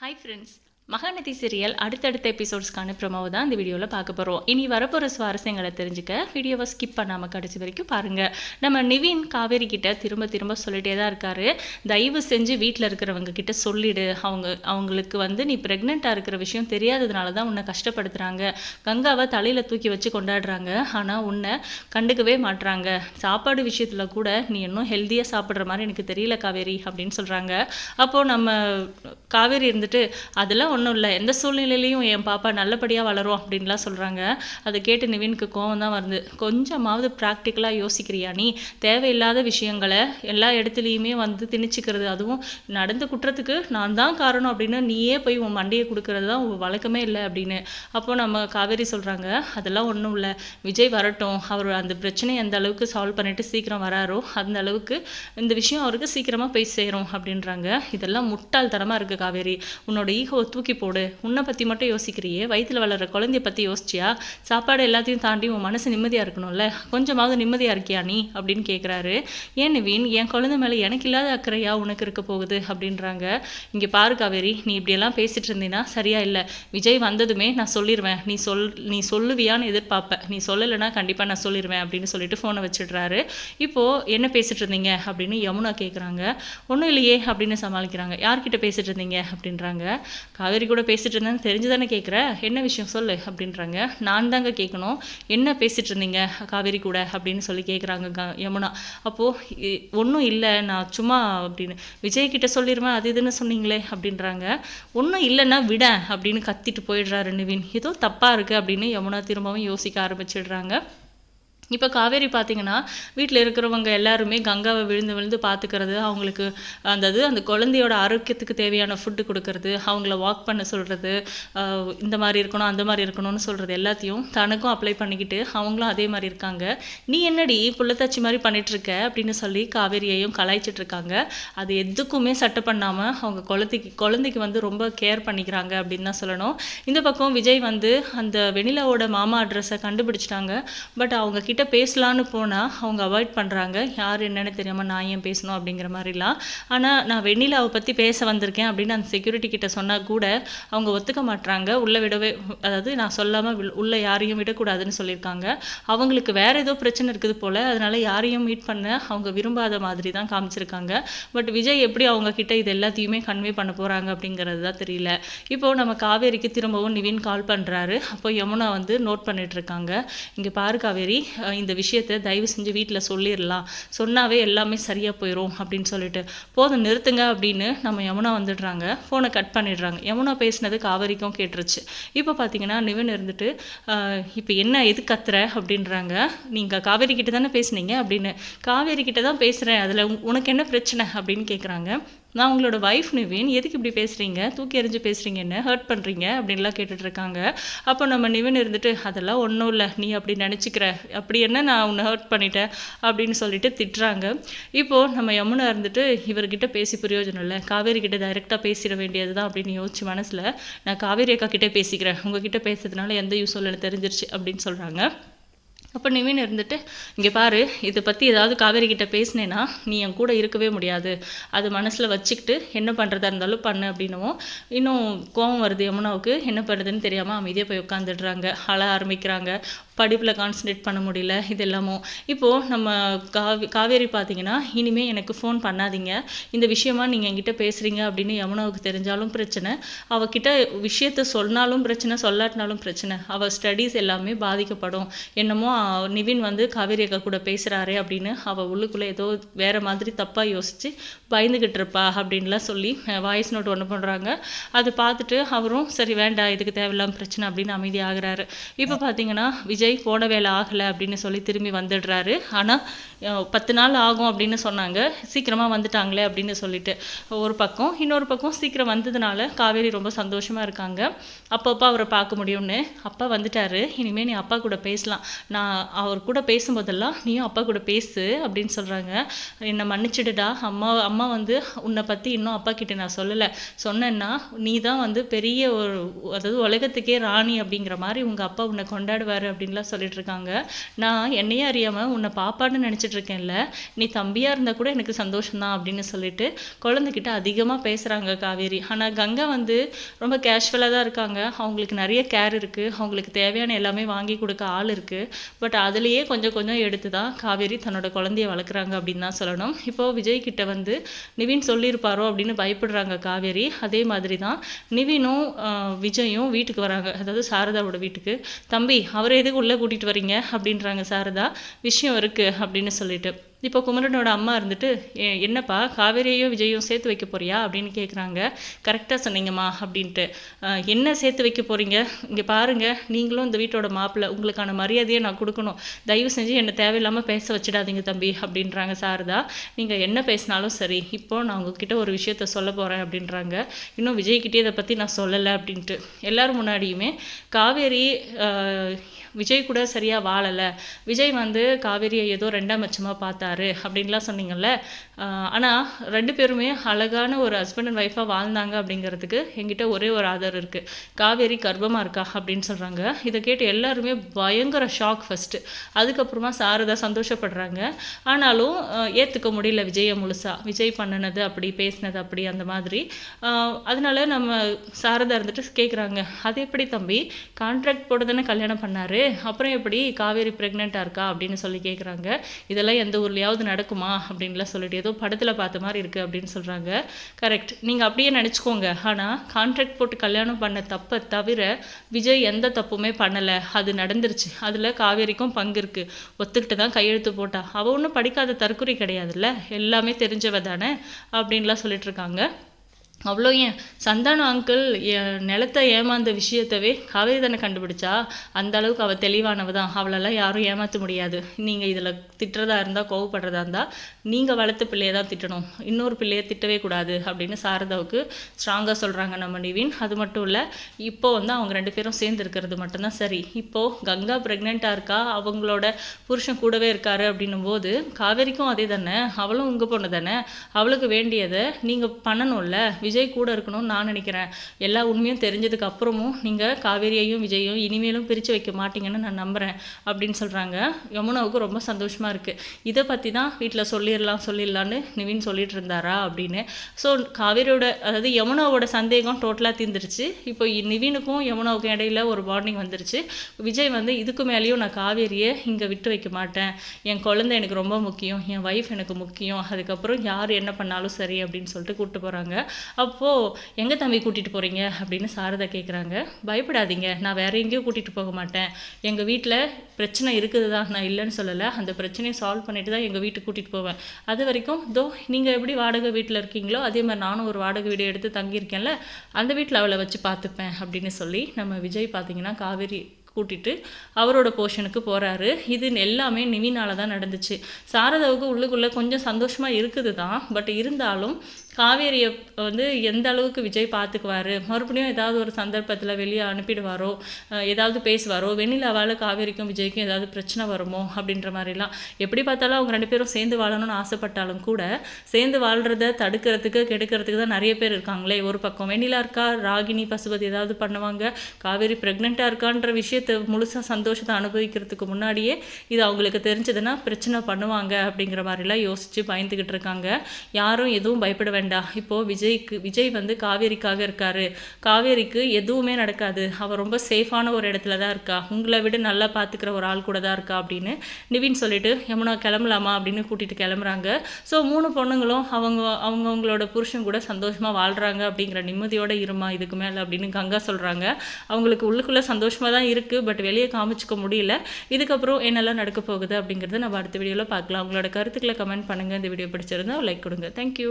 Hi friends, Mahanadi serial அடுத்தடுத்த எபிசோட்ஸ்க்கான ப்ரொமோவை தான் இந்த வீடியோவில் பார்க்க போகிறோம் இனி வரப்போகிற சுவாரஸ்யங்களை தெரிஞ்சுக்க வீடியோவை ஸ்கிப் பண்ணாமல் கடைசி வரைக்கும் பாருங்கள் நம்ம நிவின் காவேரி கிட்ட திரும்ப திரும்ப சொல்லிட்டே தான் இருக்காரு. தயவு செஞ்சு வீட்டில் இருக்கிறவங்க கிட்ட சொல்லிடு. அவங்க அவங்களுக்கு வந்து நீ ப்ரெக்னெண்ட்டாக இருக்கிற விஷயம் தெரியாததுனால தான் உன்னை கஷ்டப்படுத்துகிறாங்க கங்காவை தலையில் தூக்கி வச்சு கொண்டாடுறாங்க. ஆனால் உன்னை கண்டுக்கவே மாட்றாங்க. சாப்பாடு விஷயத்தில் கூட நீ இன்னும் ஹெல்த்தியாக சாப்பிட்ற மாதிரி எனக்கு தெரியல காவேரி அப்படின்னு சொல்கிறாங்க அப்போது நம்ம காவேரி இருந்துட்டு அதெல்லாம் ஒன்றும் இல்லை எந்த சூழ்நிலையிலையும் என் பாப்பா நல்லபடியாக வளரும் அப்படின்லாம் சொல்கிறாங்க அதை கேட்டு நிவினுக்கு கோவம் தான் வருது. கொஞ்சமாவது ப்ராக்டிக்கலாக யோசிக்கிறியா நீ? தேவையில்லாத விஷயங்களை எல்லா இடத்துலையுமே வந்து திணிச்சுக்கிறது. அதுவும் நடந்த குற்றத்துக்கு நான் தான் காரணம் அப்படின்னு நீயே போய் உன் மண்டையை கொடுக்கறது தான் உன் வழக்கமே இல்லை அப்படின்னு. அப்போ நம்ம காவேரி சொல்கிறாங்க அதெல்லாம் ஒன்றும் இல்லை. விஜய் வரட்டும். அவர் அந்த பிரச்சனையை எந்த அளவுக்கு சால்வ் பண்ணிட்டு சீக்கிரம் வராரோ அந்த அளவுக்கு இந்த விஷயம் அவருக்கு சீக்கிரமாக போய் சேரும் அப்படின்றாங்க. இதெல்லாம் முட்டாள்தனமாக இருக்குது காவேரி. உன்னோட ஈகோவை தூக்கி போடு. உன்னை பற்றி மட்டும் யோசிக்கிறியே. வயித்துல வளர்ற குழந்தைய பற்றி யோசிச்சியா? சாப்பாடு எல்லாத்தையும் தாண்டி உன் மனசு நிம்மதியாக இருக்கணும்ல? கொஞ்சமாவது நிம்மதியாக இருக்கியா நீ? அப்படின்னு கேட்குறாரு ஏன் நிவீன்? என் குழந்தை மேலே எனக்கு இல்லாத அக்கறையா உனக்கு இருக்க போகுது அப்படின்றாங்க. இங்கே பாரு காவேரி நீ இப்படியெல்லாம் பேசிட்டு இருந்தீங்கன்னா சரியா இல்லை. விஜய் வந்ததுமே நான் சொல்லிடுவேன் நீ சொல் நீ சொல்லுவியான்னு எதிர்பார்ப்பேன் நீ சொல்லலைன்னா கண்டிப்பாக நான் சொல்லிடுவேன் அப்படின்னு சொல்லிட்டு ஃபோனை வச்சிடுறாரு. இப்போது என்ன பேசிட்டு இருந்தீங்க அப்படின்னு யமுனா கேட்குறாங்க ஒன்றும் இல்லையே அப்படின்னு சமாளிக்கிறாங்க. யார்கிட்ட பேசிட்டு இருந்தீங்க அப்படின்றாங்க. காவேரி கூட பேசிட்டு இருந்தேன்னு தெரிஞ்சு தானே கேட்குற என்ன விஷயம் சொல்லு? அப்படின்றாங்க. நான் தாங்க கேட்கணும் என்ன பேசிகிட்டு இருந்தீங்க காவேரி கூட அப்படின்னு சொல்லி கேட்குறாங்க யமுனா. அப்போது ஒன்றும் இல்லை நான் சும்மா அப்படின்னு. விஜய் கிட்ட சொல்லிடுவேன் அது இதுன்னு சொன்னீங்களே அப்படின்றாங்க. ஒன்றும் இல்லைன்னா விட அப்படின்னு கத்திட்டு போயிடுறாரு நிவின். ஏதோ தப்பாக இருக்குது அப்படின்னு யமுனா திரும்பவும் யோசிக்க ஆரம்பிச்சிடுறாங்க. இப்போ காவேரி பார்த்தீங்கன்னா வீட்டில் இருக்கிறவங்க எல்லாருமே கங்காவை விழுந்து விழுந்து பார்த்துக்கிறது அவங்களுக்கு அந்த இது அந்த குழந்தையோட ஆரோக்கியத்துக்கு தேவையான ஃபுட்டு கொடுக்கறது அவங்கள வாக் பண்ண சொல்கிறது இந்த மாதிரி இருக்கணும் அந்த மாதிரி இருக்கணும்னு சொல்கிறது எல்லாத்தையும் தனக்கும் அப்ளை பண்ணிக்கிட்டு அவங்களும் அதே மாதிரி இருக்காங்க. நீ என்னடி புள்ளத்தாச்சி மாதிரி பண்ணிகிட்ருக்க அப்படின்னு சொல்லி காவேரியையும் கலாய்ச்சிட்டு இருக்காங்க. அது எதுக்குமே சட்டை பண்ணாமல் அவங்க குழந்தைக்கு குழந்தைக்கு வந்து ரொம்ப கேர் பண்ணிக்கிறாங்க அப்படின்னு தான் சொல்லணும். இந்த பக்கம் விஜய் வந்து அந்த வெனிலாவோட மாமா அட்ரஸை கண்டுபிடிச்சிட்டாங்க. பட் அவங்க கிட்ட கிட்ட பேசலான்னு போனால் அவங்க அவாய்ட் பண்ணுறாங்க யார் என்னென்னு தெரியாமல் நான் ஏன் பேசணும் அப்படிங்கிற மாதிரிலாம். ஆனால் நான் வெண்ணிலாவை பற்றி பேச வந்திருக்கேன் அப்படின்னு அந்த செக்யூரிட்டி கிட்ட சொன்னால் கூட அவங்க ஒத்துக்க மாட்றாங்க. உள்ளே விடவே அதாவது நான் சொல்லாமல் உள்ளே யாரையும் விடக்கூடாதுன்னு சொல்லியிருக்காங்க. அவங்களுக்கு வேறு ஏதோ பிரச்சனை இருக்குது போல் அதனால யாரையும் மீட் பண்ண அவங்க விரும்பாத மாதிரி தான் காமிச்சிருக்காங்க. பட் விஜய் எப்படி அவங்க கிட்ட இது எல்லாத்தையுமே கன்வே பண்ண போகிறாங்க அப்படிங்கிறது தான் தெரியல. இப்போ நம்ம காவேரிக்கு திரும்பவும் நிவின் கால் பண்ணுறாரு அப்போ யமுனா வந்து நோட் பண்ணிட்டு இருக்காங்க. இங்கே பாரு காவேரி இந்த விஷயத்த தயவு செஞ்சு வீட்டில் சொல்லிடலாம். சொன்னாவே எல்லாமே சரியாக போயிடும் அப்படின்னு சொல்லிட்டு. போதும் நிறுத்துங்க அப்படின்னு நம்ம யமுனா வந்துடுறாங்க. ஃபோனை கட் பண்ணிடுறாங்க. யமுனா பேசினது காவேரிக்கும் கேட்டுருச்சு. இப்போ பார்த்தீங்கன்னா நிவன் இருந்துட்டு இப்போ என்ன எது கத்துற? அப்படின்றாங்க. நீங்கள் காவேரி கிட்ட தானே பேசுனீங்க? அப்படின்னு. காவேரி கிட்ட தான் பேசுகிறேன் அதில் உனக்கு என்ன பிரச்சனை? அப்படின்னு கேட்குறாங்க நான் உங்களோட ஒய்ஃப் நிவின் எதுக்கு இப்படி பேசுகிறீங்க தூக்கி எறிஞ்சு பேசுகிறீங்க என்ன? ஹர்ட் பண்ணுறீங்க அப்படின்லாம் கேட்டுட்ருக்காங்க. அப்போ நம்ம நிவின் இருந்துட்டு அதெல்லாம் ஒன்றும் இல்லை. நீ அப்படி நினச்சிக்கிற. அப்படி என்ன நான் உன்னை ஹர்ட் பண்ணிட்டேன்? அப்படின்னு சொல்லிட்டு திட்டுறாங்க. இப்போது நம்ம யமுனா இருந்துட்டு இவர்கிட்ட பேசி பிரயோஜனம் இல்லை. காவேரி கிட்ட டைரெக்டாக பேசிட வேண்டியது தான் அப்படின்னு யோசிச்சு மனசில் நான் காவேரி அக்கா கிட்டே பேசிக்கிறேன். உங்ககிட்ட பேசுறதுனால எந்த யூஸ் இல்லைன்னு தெரிஞ்சிருச்சு. அப்படின்னு சொல்கிறாங்க அப்போ நிவின் இருந்துட்டு இங்கே பாரு இதை பற்றி ஏதாவது காவேரி கிட்ட பேசினேன்னா நீ என் கூட இருக்கவே முடியாது. அது மனசில் வச்சுக்கிட்டு என்ன பண்ணுறதா இருந்தாலும் பண்ணு அப்படின்னவும் இன்னும் கோவம் வருது யமுனாவுக்கு என்ன பண்ணுறதுன்னு தெரியாமல் அமைதியாக போய் உட்காந்துடுறாங்க அழ ஆரம்பிக்கிறாங்க. படிப்பில் கான்சன்ட்ரேட் பண்ண முடியல இது எல்லாமும் இப்போது நம்ம காவி காவேரி பார்த்தீங்கன்னா இனிமேல் எனக்கு ஃபோன் பண்ணாதீங்க. இந்த விஷயமா நீங்கள் என்கிட்ட பேசுகிறீங்க அப்படின்னு யமுனாவுக்கு தெரிஞ்சாலும் பிரச்சனை. அவகிட்ட விஷயத்த சொன்னாலும் பிரச்சனை சொல்லாட்டினாலும் பிரச்சனை. அவள் ஸ்டடீஸ் எல்லாமே பாதிக்கப்படும். என்னமோ நிவின் வந்து காவேரி அக்கா கூட பேசுகிறாரே அப்படின்னு அவள் உள்ளுக்குள்ளே ஏதோ வேறு மாதிரி தப்பாக யோசித்து பயந்துக்கிட்டு இருப்பா அப்படின்லாம் சொல்லி வாய்ஸ் நோட் ஒன்று பண்ணுறாங்க அது பார்த்துட்டு அவரும் சரி வேண்டாம் இதுக்கு தேவையில்லாம பிரச்சனை அப்படின்னு அமைதி ஆகுறாரு இப்போ பார்த்தீங்கன்னா விஜய் போன வேலை ஆகலை அப்படின்னு சொல்லி திரும்பி வந்துடுறாரு. ஆனால் பத்து நாள் ஆகும் அப்படின்னு சொன்னாங்க. சீக்கிரமாக வந்துட்டாங்களே அப்படின்னு சொல்லிட்டு ஒரு பக்கம். இன்னொரு பக்கம் சீக்கிரம் வந்ததுனால காவேரி ரொம்ப சந்தோஷமாக இருக்காங்க. அப்பப்போ அவரை பார்க்க முடியும்னு. அப்பா வந்துட்டாரு. இனிமேல் நீ அப்பா கூட பேசலாம். நான் அவர் கூட பேசும்போதெல்லாம் நீயும் அப்பா கூட பேசு அப்படின்னு சொல்கிறாங்க என்னை மன்னிச்சிடுடா. அம்மா அம்மா வந்து உன்னை பற்றி இன்னும் அப்பா கிட்ட நான் சொல்லலை. சொன்னேன்னா நீ தான் வந்து பெரிய ஒரு அதாவது உலகத்துக்கே ராணி அப்படிங்கிற மாதிரி உங்கள் அப்பா உன்னை கொண்டாடுவார் அப்படின்னு அப்படின்லாம் சொல்லிட்டு இருக்காங்க நான் என்னையே அறியாமல் உன்னை பாப்பான்னு நினைச்சிட்டு இருக்கேன்ல நீ தம்பியாக இருந்தால் கூட எனக்கு சந்தோஷம்தான் அப்படின்னு சொல்லிட்டு குழந்தைகிட்ட அதிகமாக பேசுகிறாங்க காவேரி. ஆனால் கங்கா வந்து ரொம்ப கேஷுவலாக தான் இருக்காங்க. அவங்களுக்கு நிறைய கேர் இருக்குது அவங்களுக்கு தேவையான எல்லாமே வாங்கி கொடுக்க ஆள் இருக்குது பட் அதுலேயே கொஞ்சம் கொஞ்சம் எடுத்து தான் காவேரி தன்னோட குழந்தைய வளர்க்குறாங்க அப்படின்னு தான் சொல்லணும். இப்போது விஜய் கிட்ட வந்து நிவின் சொல்லியிருப்பாரோ அப்படின்னு பயப்படுறாங்க காவேரி. அதே மாதிரி தான் நிவினும் ஆஹ், விஜயும் வீட்டுக்கு வராங்க. அதாவது சாரதாவோட வீட்டுக்கு. தம்பி அவர் எதுக்கு உள்ளே கூட்டிகிட்டு வரீங்க அப்படின்றாங்க சாரதா. விஷயம் இருக்குது அப்படின்னு சொல்லிட்டு. இப்போ குமரனோட அம்மா இருந்துட்டு "ஏ- என்னப்பா காவேரியையும் விஜயும் சேர்த்து வைக்க போறியா? அப்படின்னு கேட்குறாங்க கரெக்டாக சொன்னீங்கம்மா அப்படின்ட்டு. என்ன சேர்த்து வைக்க போறீங்க? இங்கே பாருங்க நீங்களும் இந்த வீட்டோட மாப்பிள்ளை உங்களுக்கான மரியாதையை நான் கொடுக்கணும். தயவு செஞ்சு என்னை தேவையில்லாமல் பேச வச்சிடாதீங்க தம்பி அப்படின்றாங்க சாரதா. நீங்கள் என்ன பேசினாலும் சரி இப்போ நான் உங்ககிட்ட ஒரு விஷயத்த சொல்ல போகிறேன் அப்படின்றாங்க. இன்னும் விஜய்கிட்டே இதை பற்றி நான் சொல்லலை அப்படின்ட்டு. எல்லாரும் முன்னாடியுமே காவேரி விஜய் கூட சரியாக வாழலை. விஜய் வந்து காவேரியை ஏதோ ரெண்டாம் பட்சமாக பார்த்தாரு. அப்படின்லாம் சொன்னீங்கல்ல. ஆனால் ரெண்டு பேருமே அழகான ஒரு ஹஸ்பண்ட் அண்ட் ஒய்ஃபாக வாழ்ந்தாங்க அப்படிங்கிறதுக்கு எங்கிட்ட ஒரே ஒரு ஆதாரம் இருக்குது காவேரி கர்ப்பமாக இருக்கா அப்படின்னு சொல்கிறாங்க இதை கேட்டு எல்லாருமே பயங்கர ஷாக் ஃபஸ்ட்டு அதுக்கப்புறமா சாரதா சந்தோஷப்படுறாங்க. ஆனாலும் ஏற்றுக்க முடியல விஜயை முழுசா. விஜய் பண்ணினது அப்படி பேசினது அப்படி அந்த மாதிரி. அதனால நம்ம சாரதா இருந்துட்டு கேட்குறாங்க அது எப்படி தம்பி? கான்ட்ராக்ட் போட்டு தானே கல்யாணம் பண்ணார்? அப்புறம் எப்படி? காவேரி ப்ரெக்னெண்ட்டாக இருக்கா? அப்படின்னு சொல்லி கேட்குறாங்க இதெல்லாம் எந்த ஊர்லேயும் எப்படியாவது நடக்குமா அப்படின்லாம் சொல்லிட்டு ஏதோ படத்தில் பார்த்த மாதிரி இருக்குது அப்படின்னு சொல்கிறாங்க கரெக்ட் நீங்கள் அப்படியே நினச்சிக்கோங்க. ஆனால் கான்ட்ராக்ட் போட்டு கல்யாணம் பண்ண தப்பை தவிர விஜய் எந்த தப்புமே பண்ணலை. அது நடந்துருச்சு. அதில் காவேரிக்கும் பங்கு இருக்குது ஒத்துக்கிட்டு தான் கையெழுத்து போட்டா. அவள் ஒன்றும் படிக்காத தற்கொலை கிடையாதுல்ல? எல்லாமே தெரிஞ்சவ தானே? அப்படின்லாம் சொல்லிட்டு இருக்காங்க. அவ்வளோ ஏன்? சந்தானம் அங்கிள் என் நிலத்தை ஏமாந்த விஷயத்தவே காவேரி தானே கண்டுபிடிச்சா? அந்த அளவுக்கு அவள் தெளிவானவ தான். அவளெல்லாம் யாரும் ஏமாற்ற முடியாது. நீங்கள் இதில் திட்டுறதா இருந்தால் கோவப்படுறதா இருந்தால் நீங்கள் வளர்த்த பிள்ளையை தான் திட்டணும். இன்னொரு பிள்ளையை திட்டவே கூடாது அப்படின்னு சாரதாவுக்கு ஸ்ட்ராங்காக சொல்கிறாங்க நம்ம நிவின். அது மட்டும் இல்லை இப்போ வந்து அவங்க ரெண்டு பேரும் சேர்ந்து இருக்கிறது மட்டும்தான் சரி. இப்போது கங்கா ப்ரெக்னெண்ட்டாக இருக்கா? அவங்களோட புருஷன் கூடவே இருக்காரு அப்படின்னும் போது காவேரிக்கும் அதே தானே? அவளும் உங்கள் பொண்ணு தானே? அவளுக்கு வேண்டியதை நீங்கள் பண்ணணும்ல? விஜய் கூட இருக்கணும்னு நான் நினைக்கிறேன். எல்லா உண்மையும் தெரிஞ்சதுக்கு அப்புறமும் நீங்கள் காவேரியையும் விஜயும் இனிமேலும் பிரித்து வைக்க மாட்டீங்கன்னு நான் நம்புகிறேன் அப்படின்னு சொல்கிறாங்க யமுனாவுக்கு ரொம்ப சந்தோஷமாக இருக்குது இதை பற்றி தான் வீட்டில் சொல்லிடலாம் சொல்லிடலான்னு நிவின் சொல்லிட்டு இருந்தாரா அப்படின்னு. ஸோ காவேரியோட அதாவது யமுனாவோட சந்தேகம் டோட்டலாக தீர்ந்துருச்சு. இப்போ நிவினுக்கும் யமுனாவுக்கும் இடையில ஒரு பாண்டிங் வந்துருச்சு. விஜய் வந்து இதுக்கு மேலேயும் நான் காவேரியை இங்கே விட்டு வைக்க மாட்டேன். என் குழந்தை எனக்கு ரொம்ப முக்கியம். என் ஒய்ஃப் எனக்கு முக்கியம். அதுக்கப்புறம் யார் என்ன பண்ணாலும் சரி அப்படின்னு சொல்லிட்டு கூப்பிட்டு போகிறாங்க அப்போது எங்கே தம்பி கூட்டிகிட்டு போகிறீங்க அப்படின்னு சாரதா கேட்குறாங்க பயப்படாதீங்க. நான் வேற எங்கேயும் கூட்டிகிட்டு போக மாட்டேன். எங்கள் வீட்டில் பிரச்சனை இருக்குது தான் நான் இல்லைன்னு சொல்லலை. அந்த பிரச்சனையை சால்வ் பண்ணிட்டு தான் எங்கள் வீட்டுக்கு கூட்டிகிட்டு போவேன். அது வரைக்கும் தோ நீங்கள் எப்படி வாடகை வீட்டில் இருக்கீங்களோ அதே மாதிரி நானும் ஒரு வாடகை வீடு எடுத்து தங்கியிருக்கேன்ல அந்த வீட்டில் அவளை வச்சு பார்த்துப்பேன் அப்படின்னு சொல்லி நம்ம விஜய் பார்த்தீங்கன்னா காவேரி கூட்டிட்டு அவரோட போர்ஷனுக்கு போகிறாரு இது எல்லாமே நிவினால தான் நடந்துச்சு. சாரதாவுக்கு உள்ளுக்குள்ளே கொஞ்சம் சந்தோஷமாக இருக்குது தான் பட் இருந்தாலும் காவேரியை வந்து எந்த அளவுக்கு விஜய் பார்த்துக்குவாரு மறுபடியும் ஏதாவது ஒரு சந்தர்ப்பத்தில் வெளியே அனுப்பிடுவாரோ? ஏதாவது பேசுவாரோ? வெண்ணிலாவால் காவேரிக்கும் விஜய்க்கும் ஏதாவது பிரச்சனை வருமோ? அப்படின்ற மாதிரிலாம். எப்படி பார்த்தாலும் அவங்க ரெண்டு பேரும் சேர்ந்து வாழணும்னு ஆசைப்பட்டாலும் கூட சேர்ந்து வாழ்கிறத தடுக்கிறதுக்கு கெடுக்கிறதுக்கு தான் நிறைய பேர் இருக்காங்களே ஒரு பக்கம். வெண்ணிலா இருக்கா? ராகினி பசுபதி ஏதாவது பண்ணுவாங்க? காவேரி ப்ரெக்னெண்ட்டாக இருக்கான்ற விஷயத்தை முழுசாக சந்தோஷத்தை அனுபவிக்கிறதுக்கு முன்னாடியே இது அவங்களுக்கு தெரிஞ்சதுன்னா பிரச்சனை பண்ணுவாங்க அப்படிங்கிற மாதிரிலாம் யோசித்து பயந்துக்கிட்டு இருக்காங்க. யாரும் எதுவும் பயப்பட வேண்டாம். இப்போது விஜய்க்கு விஜய் வந்து காவேரிக்காக இருக்காரு. காவேரிக்கு எதுவுமே நடக்காது. அவள் ரொம்ப சேஃபான ஒரு இடத்துல தான் இருக்கா. உங்களை விட நல்லா பார்த்துக்கிற ஒரு ஆள் கூட தான் இருக்கா அப்படின்னு நிவின் சொல்லிட்டு யமுனா கிளம்பலாமா? அப்படின்னு கூட்டிகிட்டு கிளம்புறாங்க. ஸோ மூணு பொண்ணுங்களும் அவங்க அவங்கவுங்களோட புருஷன் கூட சந்தோஷமாக வாழ்கிறாங்க அப்படிங்கிற நிம்மதியோட இருமா இதுக்கு மேலே அப்படின்னு கங்கா சொல்கிறாங்க அவங்களுக்கு உள்ளுக்குள்ளே சந்தோஷமாக தான் இருக்குது பட் வெளியே காமிச்சிக்க முடியல. இதுக்கப்புறம் என்னெல்லாம் நடக்க போகுது அப்படிங்கிறத நம்ம அடுத்த வீடியோவில் பார்க்கலாம். உங்களோட கருத்துக்களை கமெண்ட் பண்ணுங்கள் இந்த வீடியோ பிடிச்சிருந்தா லைக் கொடுங்க. தேங்க்யூ